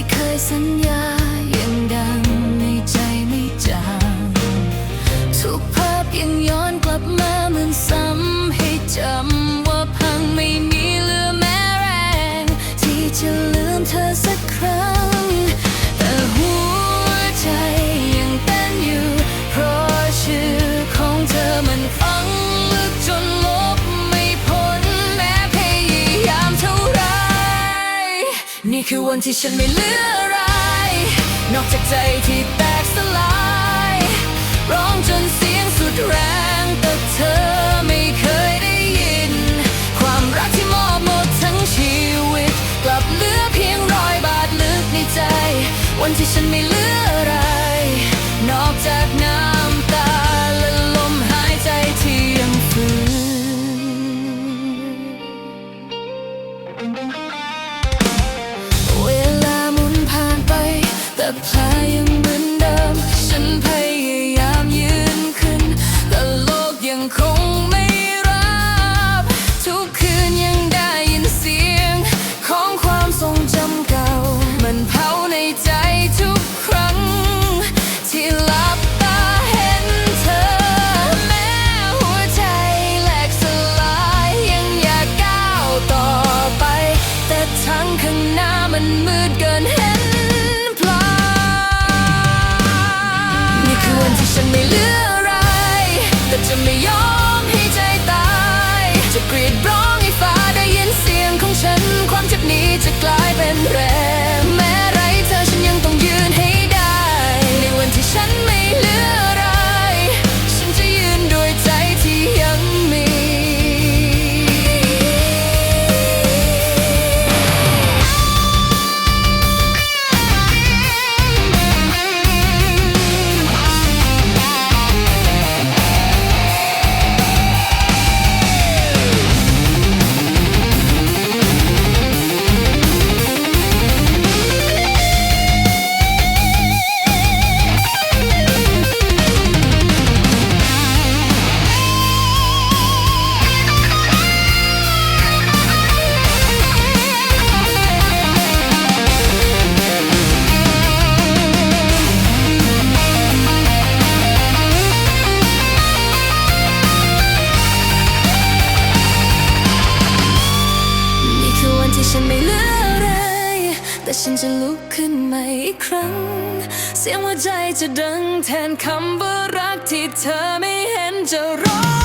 ที่เคยสัญญายังดังในใจไม่จางทุกภาพยังย้อนกลับมาเหมือนซ้ำให้จำว่าพังไม่มีเหลือแม้แรง ที่จะลืมเธอ นี่คือวันที่ฉันไม่เหลืออะไร นอกจากใจที่แตกสลาย ร้องจนเสียงสุดแรง แต่เธอไม่เคยได้ยิน ความรักที่มอบหมดทั้งชีวิต กลับเหลือเพียงรอยบาดลึกในใจ วันที่ฉันไม่เหลืออะไร นอกจากน้ำ แแต่จ ฉันจะลุกขึ้นมาอีกครั้ง เสียงหัวใจจะดังแทนคำว่ารักที่เธอไม่เห็นจะร้อง